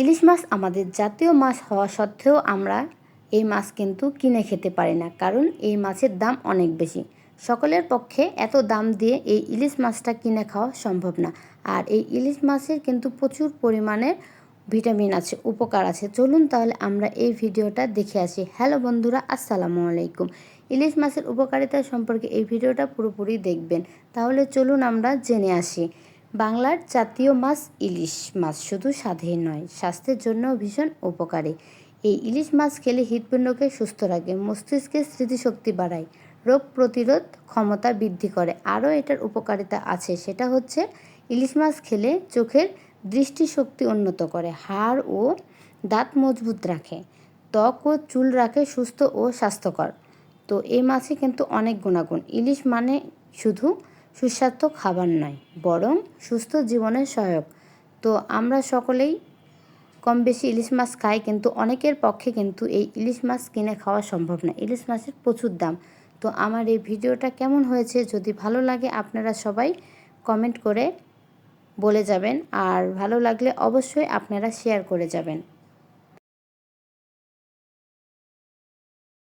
ইলিশ মাছ আমাদের জাতীয় মাছ হওয়া সত্ত্বেও আমরা এই মাছ কিন্তু কিনে খেতে পারি না, কারণ এই মাছের দাম অনেক বেশি। সকলের পক্ষে এত দাম দিয়ে এই ইলিশ মাছটা কিনে খাওয়া সম্ভব না। আর এই ইলিশ মাছের কিন্তু প্রচুর পরিমাণে ভিটামিন আছে, উপকার আছে। চলুন তাহলে আমরা এই ভিডিওটা দেখে আসি। হ্যালো বন্ধুরা, আসসালামু আলাইকুম। ইলিশ মাছের উপকারিতা সম্পর্কে এই ভিডিওটা পুরোপুরি দেখবেন। তাহলে চলুন আমরা জেনে আসি। বাংলার জাতীয় মাছ ইলিশ মাছ শুধু স্বাদে নয়, স্বাস্থ্যের জন্যও ভীষণ উপকারী। এই ইলিশ মাছ খেলে হৃদপিণ্ডকে সুস্থ রাখে, মস্তিষ্কের স্মৃতিশক্তি বাড়ায়, রোগ প্রতিরোধ ক্ষমতা বৃদ্ধি করে। আরও এটার উপকারিতা আছে, সেটা হচ্ছে ইলিশ মাছ খেলে চোখের দৃষ্টিশক্তি উন্নত করে, হাড় ও দাঁত মজবুত রাখে, ত্বক ও চুল রাখে সুস্থ ও স্বাস্থ্যকর। তো এই মাছে কিন্তু অনেক গুণাগুণ। ইলিশ মানে শুধু সুস্বাস্থ্য খাবার নয়, বরং সুস্থ জীবনের সহায়ক। তো আমরা সকলেই কম বেশি ইলিশ মাছ খাই, কিন্তু অনেকের পক্ষে কিন্তু এই ইলিশ মাছ কিনে খাওয়া সম্ভব না। ইলিশ মাছের প্রচুর দাম। তো আমার এই ভিডিওটা কেমন হয়েছে, যদি ভালো লাগে আপনারা সবাই কমেন্ট করে বলে যাবেন, আর ভালো লাগলে অবশ্যই আপনারা শেয়ার করে যাবেন।